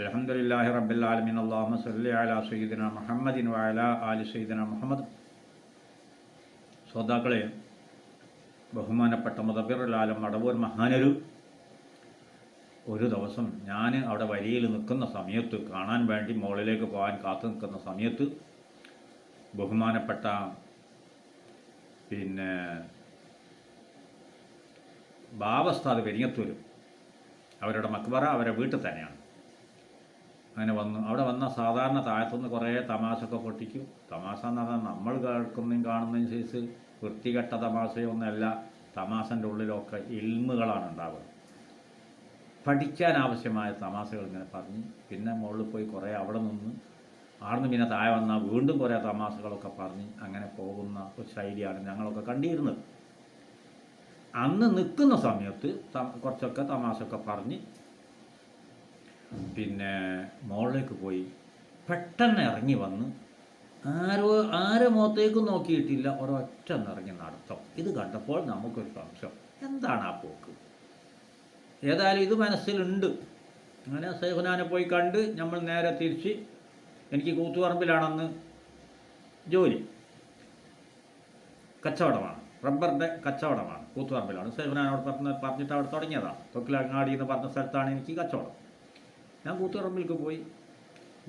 അലഹമുല്ലാഹി റബ്ബുലാലമിൻ അള്ളാഹു സല്ലി അല സയ്യിദിന മുഹമ്മദിൻ വഅല ആലി സയ്യിദിന മുഹമ്മദ്. ശ്രോതാക്കളെ ബഹുമാനപ്പെട്ട മുദബിറുലാലം മടവൂർ മഹാനൊരു ഒരു ദിവസം ഞാൻ അവിടെ വരിയിൽ നിൽക്കുന്ന സമയത്ത് കാണാൻ വേണ്ടി മുകളിലേക്ക് പോകാൻ കാത്തു നിൽക്കുന്ന സമയത്ത് ബഹുമാനപ്പെട്ട പിന്നെ ബാബസ്ഥാദ് പെരിങ്ങത്തൂരും അവരുടെ മക്ബറ അവരുടെ വീട്ടിൽ തന്നെയാണ്. അങ്ങനെ വന്നു. അവിടെ വന്ന സാധാരണ താഴത്തുനിന്ന് കുറേ തമാശയൊക്കെ പൊട്ടിക്കും. തമാശ എന്ന് പറഞ്ഞാൽ നമ്മൾ കേൾക്കുന്നതും കാണുന്നതും സൈസ് വൃത്തികെട്ട തമാശയൊന്നുമല്ല തമാശന്റെ ഉള്ളിലൊക്കെ ഇൽമുകളാണ് ഉണ്ടാവുക. പഠിക്കാൻ ആവശ്യമായ തമാശകൾ ഇങ്ങനെ പറഞ്ഞ്. പിന്നെ മുകളിൽ പോയി കുറേ അവിടെ നിന്ന് ആർന്ന് പിന്നെ താഴെ വന്നാൽ വീണ്ടും കുറേ തമാശകളൊക്കെ പറഞ്ഞ്. അങ്ങനെ പോകുന്ന ഒരു ശൈലിയാണ് ഞങ്ങളൊക്കെ കണ്ടിരുന്നത്. അന്ന് നിൽക്കുന്ന സമയത്ത് കുറച്ചൊക്കെ തമാശയൊക്കെ പറഞ്ഞ് പിന്നെ മോളിലേക്ക് പോയി. പെട്ടെന്ന് ഇറങ്ങി വന്ന് ആരോ ആരെ മുഖത്തേക്കും നോക്കിയിട്ടില്ല. ഒരൊറ്റ ഇറങ്ങി നടത്തം. ഇത് കണ്ടപ്പോൾ നമുക്കൊരു സംശയം. എന്താണ് ആ പോക്ക്? ഏതായാലും ഇത് മനസ്സിലുണ്ട്. അങ്ങനെ സേഹുനാനെ പോയി കണ്ട് നമ്മൾ നേരെ തിരിച്ച് എനിക്ക് കൂത്തുപറമ്പിലാണെന്ന് ജോലി. കച്ചവടമാണ്. റബ്ബറിന്റെ കച്ചവടമാണ്. കൂത്തുപറമ്പിലാണ്. സേഹുനാനോട് പറഞ്ഞ് പറഞ്ഞിട്ട് അവിടെ തുടങ്ങിയതാണ്. തൊക്കിലങ്ങാടി എന്ന് പറഞ്ഞ സ്ഥലത്താണ് എനിക്ക് കച്ചവടം. ഞാൻ കൂത്തുപറമ്പിലേക്ക് പോയി.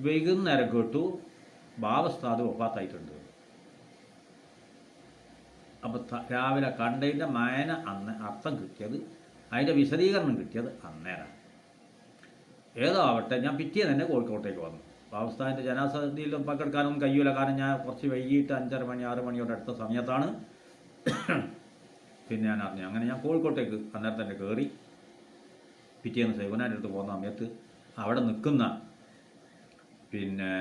വൈകുന്നേരം കേട്ടു ബാബസ്താദ് ഒപ്പാത്തായിട്ടുണ്ട് അപ്പോൾ രാവിലെ കണ്ടതിന്റെ മായന അന്ന് അർത്ഥം കിട്ടിയത് അതിന്റെ വിശദീകരണം കിട്ടിയത് അന്നേരം. ഏതോ ആവട്ടെ ഞാൻ പിറ്റേ തന്നെ കോഴിക്കോട്ടേക്ക് വന്നു. ബാബസ്ഥാന്റെ ജനാസതിയിലും പങ്കെടുക്കാനൊന്നും കഴിയൂല. കാരണം ഞാൻ കുറച്ച് വൈകിട്ട് അഞ്ചര മണി ആറ് മണിയോടെ അടുത്ത സമയത്താണ്. പിന്നെ ഞാൻ അറിഞ്ഞു. അങ്ങനെ ഞാൻ കോഴിക്കോട്ടേക്ക് അന്നേരം തന്നെ കയറി. പിറ്റേന്ന് സൈവനാന്റെ അടുത്ത് പോകുന്ന സമയത്ത് അവിടെ നിൽക്കുന്ന പിന്നെ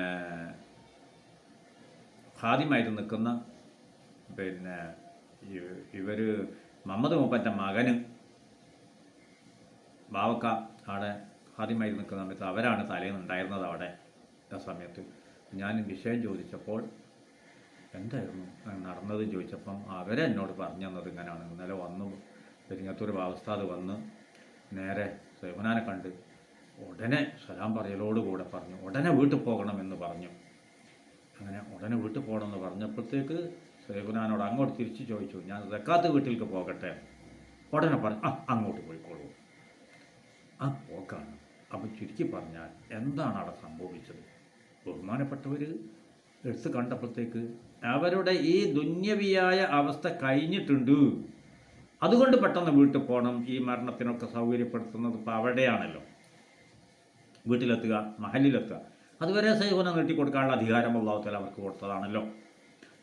ഖാദിമായിട്ട് നിൽക്കുന്ന പിന്നെ ഇവർ മുഹമ്മദ് മൂപ്പന്റെ മകന് ബാവക്ക അവിടെ ഖാദിമായിട്ട് നിൽക്കുന്ന സമയത്ത് അവരാണ് തലേന്ന് ഉണ്ടായിരുന്നത് അവിടെ ആ സമയത്ത്. ഞാൻ വിഷയം ചോദിച്ചപ്പോൾ എന്തായിരുന്നു നടന്നത് ചോദിച്ചപ്പം അവരെന്നോട് പറഞ്ഞു തന്നത് ഇങ്ങനെയാണ്. ഇന്നലെ വന്നു പെരിങ്ങത്തൂർ ബാവസ്ഥാത് വന്ന് നേരെ സേവനാനെ കണ്ട് ഉടനെ സലാം പറയലോടുകൂടെ പറഞ്ഞു. ഉടനെ വീട്ടിൽ പോകണമെന്ന് പറഞ്ഞു. അങ്ങനെ ഉടനെ വീട്ടിൽ പോകണമെന്ന് പറഞ്ഞപ്പോഴത്തേക്ക് സേവനാനോട് അങ്ങോട്ട് തിരിച്ച് ചോദിച്ചു ഞാൻ സക്കാത്ത് വീട്ടിലേക്ക് പോകട്ടെ? ഉടനെ പറഞ്ഞു ആ അങ്ങോട്ട് പോയിക്കോളൂ. ആ പോക്കാണ് അപ്പം ചുരുക്കി പറഞ്ഞാൽ എന്താണ് അവിടെ സംഭവിച്ചത്? ബഹുമാനപ്പെട്ടവർ എടുത്ത് കണ്ടപ്പോഴത്തേക്ക് അവരുടെ ഈ ദുന്യവിയായ അവസ്ഥ കഴിഞ്ഞിട്ടുണ്ട്. അതുകൊണ്ട് പെട്ടെന്ന് വീട്ടിൽ പോകണം ഈ മരണത്തിനൊക്കെ സൗകര്യപ്പെടുത്തുന്നത് ഇപ്പോൾ അവിടെയാണല്ലോ. വീട്ടിലെത്തുക മഹലിലെത്തുക. അതുവരെ സൈവന നീട്ടിക്കൊടുക്കാനുള്ള അധികാരം അള്ളാഹുത്തല അവർക്ക് കൊടുത്തതാണല്ലോ.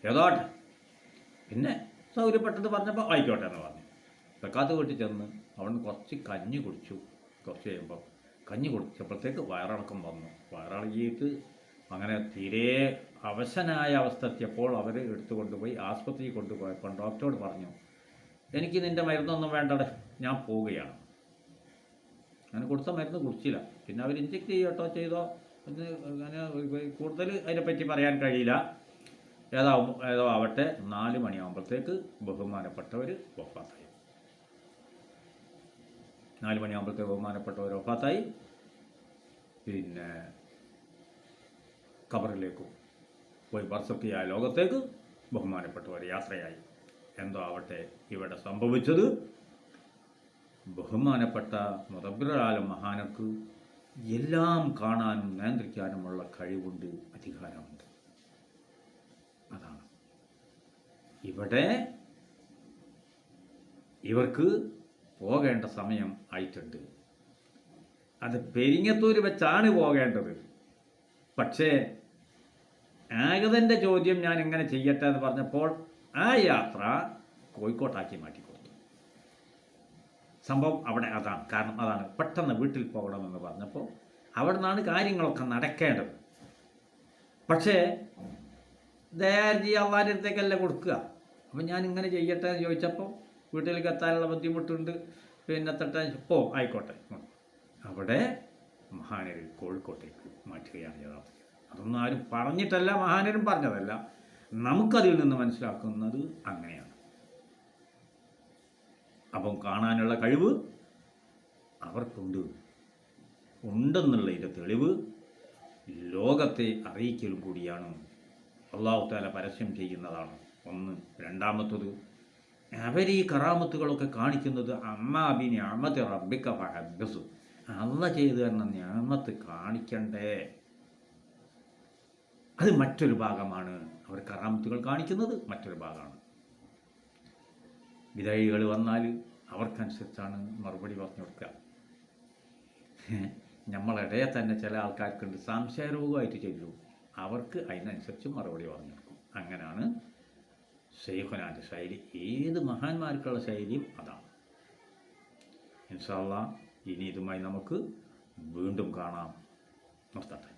ഏതോട്ടെ പിന്നെ സൗകര്യപ്പെട്ടത് പറഞ്ഞപ്പോൾ ആയിക്കോട്ടെ എന്ന് പറഞ്ഞു. തെക്കാത്ത വീട്ടിൽ ചെന്ന് അവിടുന്ന് കുറച്ച് കഞ്ഞി കുടിച്ചു. കുറച്ച് കഴിയുമ്പോൾ കഞ്ഞി കുടിച്ചപ്പോഴത്തേക്ക് വയറിളക്കം വന്നു. വയറിളകിയിട്ട് അങ്ങനെ തീരെ അവശനായ അവസ്ഥ എത്തിയപ്പോൾ അവർ എടുത്തു കൊണ്ടുപോയി ആസ്പത്രിയിൽ കൊണ്ടുപോയപ്പോൾ ഡോക്ടറോട് പറഞ്ഞു എനിക്ക് നിന്റെ മരുന്നൊന്നും വേണ്ടടെ ഞാൻ പോവുകയാണ്. അങ്ങനെ കൊടുത്ത മരുന്ന് കുടിച്ചില്ല. പിന്നെ അവർ ഇഞ്ചെക്ട് ചെയ്യട്ടോ ചെയ്തോ. എന്ന് അങ്ങനെ കൂടുതൽ അതിനെപ്പറ്റി പറയാൻ കഴിയില്ല. ഏതാവും ഏതോ ആവട്ടെ നാല് മണിയാകുമ്പോഴത്തേക്ക് ബഹുമാനപ്പെട്ടവർ ഒഫാത്തായി നാല് മണിയാകുമ്പോഴത്തേക്ക് ബഹുമാനപ്പെട്ടവർ ഒഫാത്തായി പിന്നെ ഖബറിലേക്കും പോയി ബർസത്തിയായ ലോകത്തേക്ക് ബഹുമാനപ്പെട്ടവർ യാത്രയായി. എന്തോ ആവട്ടെ ഇവിടെ സംഭവിച്ചത്? ബഹുമാനപ്പെട്ട മുതബിറാലും മഹാനക്ക് എല്ലാം കാണാനും നിയന്ത്രിക്കാനുമുള്ള കഴിവുണ്ട് അധികാരമുണ്ട്. അതാണ്. ഇവിടെ ഇവർക്ക് പോകേണ്ട സമയം ആയിട്ടുണ്ട്. അത് പെരിങ്ങത്തൂര് വെച്ചാണ് പോകേണ്ടത്. പക്ഷേ ആഗതന്റെ ചോദ്യം ഞാൻ ഇങ്ങനെ ചെയ്യട്ടെ എന്ന് പറഞ്ഞപ്പോൾ ആ യാത്ര കോഴിക്കോട്ടാക്കി മാറ്റിക്കൊടുത്തു. സംഭവം അവിടെ അതാണ്. കാരണം അതാണ്. പെട്ടെന്ന് വീട്ടിൽ പോകണമെന്ന് പറഞ്ഞപ്പോൾ അവിടെ നിന്നാണ് കാര്യങ്ങളൊക്കെ നടക്കേണ്ടത്. പക്ഷേ ദയാർജി അള്ളാന്റെ അടുത്തേക്കല്ല കൊടുക്കുക? അപ്പം ഞാൻ ഇങ്ങനെ ചെയ്യട്ടെ എന്ന് ചോദിച്ചപ്പോൾ വീട്ടിലേക്ക് എത്താനുള്ള ബുദ്ധിമുട്ടുണ്ട്. പിന്നെ തട്ടാൻ പോ ആയിക്കോട്ടെ. അവിടെ മഹാനര് കോഴിക്കോട്ടേക്ക് മാറ്റുകയാണ് യഥാർത്ഥം. അതൊന്നും ആരും പറഞ്ഞിട്ടല്ല മഹാനരും പറഞ്ഞതല്ല. നമുക്കതിൽ നിന്ന് മനസ്സിലാക്കുന്നത് അങ്ങനെയാണ്. അപ്പം കാണാനുള്ള കഴിവ് അവർക്കുണ്ട്. ഉണ്ടെന്നുള്ളതിന്റെ തെളിവ് ലോകത്തെ അറിയിക്കലും കൂടിയാണ്. അള്ളാഹു താല പരസ്യം ചെയ്യുന്നതാണ്. ഒന്ന്. രണ്ടാമത്തത് അവർ ഈ കറാമത്തുകളൊക്കെ കാണിക്കുന്നത് അമ്മാബിനി അമ്മത്തെ റബ്ബിക്ക ഫഹബ്ബസ് അള്ള ചെയ്തു തരുന്ന ഞാമത്ത് കാണിക്കണ്ടേ? അത് മറ്റൊരു ഭാഗമാണ് അവർ കറാമത്തുകൾ കാണിക്കുന്നത്. മറ്റൊരു ഭാഗമാണ്. വിധേയികൾ വന്നാൽ അവർക്കനുസരിച്ചാണ് മറുപടി പറഞ്ഞു കൊടുക്കുക. നമ്മളിടയെ തന്നെ ചില ആൾക്കാർക്കുണ്ട് സംശയരോഗമായിട്ട് ചെല്ലും അവർക്ക് അതിനനുസരിച്ച് മറുപടി പറഞ്ഞു കൊടുക്കും. അങ്ങനെയാണ് ഷെയ്ഖുനാന്റെ ശൈലി. ഏത് മഹാന്മാർക്കുള്ള ശൈലിയും അതാണ്. ഇൻഷാല്ല ഇനി ഇതുമായി നമുക്ക് വീണ്ടും കാണാം. നിർത്തട്ടെ.